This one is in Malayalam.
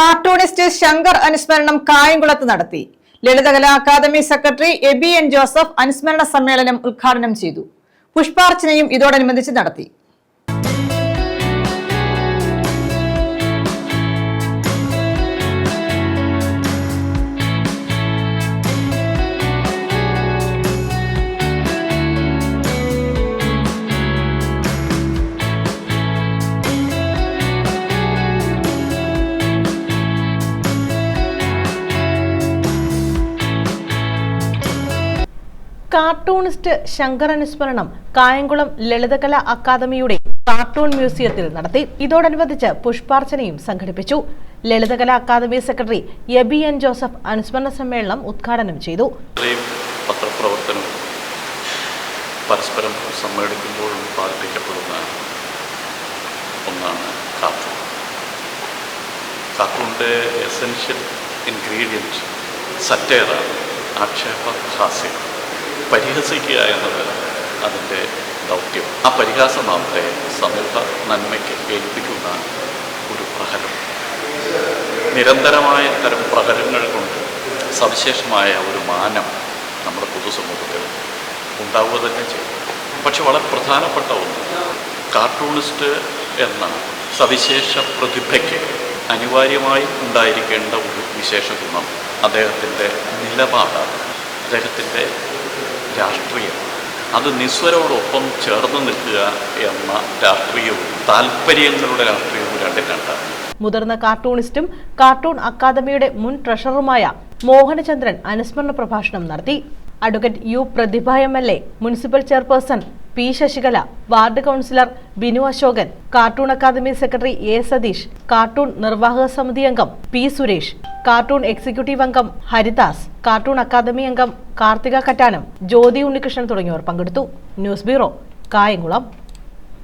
കാർട്ടൂണിസ്റ്റ് ശങ്കർ അനുസ്മരണം കായംകുളത്ത് നടത്തി. Lalithakala academy secretary Aby N Joseph അനുസ്മരണ സമ്മേളനം ഉദ്ഘാടനം ചെയ്തു. പുഷ്പാർച്ചനയും ഇതോടനുബന്ധിച്ച് നടത്തി. കാർട്ടൂണിസ്റ്റ് ശങ്കർ അനുസ്മരണം കായംകുളം ലളിതകല അക്കാദമിയുടെ കാർട്ടൂൺ മ്യൂസിയത്തിൽ നടത്തി. ഇതോടനുബന്ധിച്ച് പുഷ്പാർച്ചനയും സംഘടിപ്പിച്ചു. Lalithakala academy secretary Abi N Joseph അനുസ്മരണ സമ്മേളനം ഉദ്ഘാടനം ചെയ്തു. പത്രപ്രവർത്തനം പരസ്പരം സമ്മേളിക്കുമ്പോൾ ഉൽപ്പാദിപ്പിക്കപ്പെടുന്ന ഒന്നാണ് കാർട്ടൂൺ. കാർട്ടൂണിന്റെ എസെൻഷ്യൽ ഇൻഗ്രീഡിയന്റ് സറ്റേറാണ് ആക്ഷേപ ഹാസ്യം പരിഹസിക്കുക എന്നത് അതിന്റെ ദൗത്യം. ആ പരിഹാസം നാമത്തെ സമൂഹ നന്മയ്ക്ക് ഏൽപ്പിക്കുന്ന ഒരു പ്രഹരം. നിരന്തരമായ തരം പ്രഹരങ്ങൾ കൊണ്ട് സവിശേഷമായ ഒരു മാനം നമ്മുടെ പൊതുസമൂഹത്തിൽ ഉണ്ടാവുക തന്നെ ചെയ്യും. പക്ഷെ വളരെ പ്രധാനപ്പെട്ട ഒന്ന് കാർട്ടൂണിസ്റ്റ് എന്ന സവിശേഷ പ്രതിഭയ്ക്ക് അനിവാര്യമായി ഉണ്ടായിരിക്കേണ്ട ഒരു വിശേഷ ഗുണം അദ്ദേഹത്തിന്റെ നിലപാടാണ്. അദ്ദേഹത്തിന്റെ രാഷ്ട്രീയം. അത് നിസ്വരോടൊപ്പം ചേർന്ന് നിൽക്കുക എന്ന രാഷ്ട്രീയവും താല്പര്യങ്ങളുടെ രാഷ്ട്രീയവും രണ്ടും മുതിർന്ന കാർട്ടൂണിസ്റ്റും കാർട്ടൂൺ അക്കാദമിയുടെ മുൻ ട്രഷററുമായ മോഹനചന്ദ്രൻ അനുസ്മരണ പ്രഭാഷണം നടത്തി. Advocate U Prathibha M L A municipal chairperson P Sasikala ward councillor Binu Ashokan cartoon academy secretary A Satheesh cartoon നിർവാഹക സമിതി അംഗം പി സുരേഷ് കാർട്ടൂൺ എക്സിക്യൂട്ടീവ് അംഗം ഹരിദാസ് കാർട്ടൂൺ അക്കാദമി അംഗം കാർത്തിക കറ്റാനം ജ്യോതി ഉണ്ണികൃഷ്ണൻ തുടങ്ങിയവർ പങ്കെടുത്തു. News bureau Kayamkulam.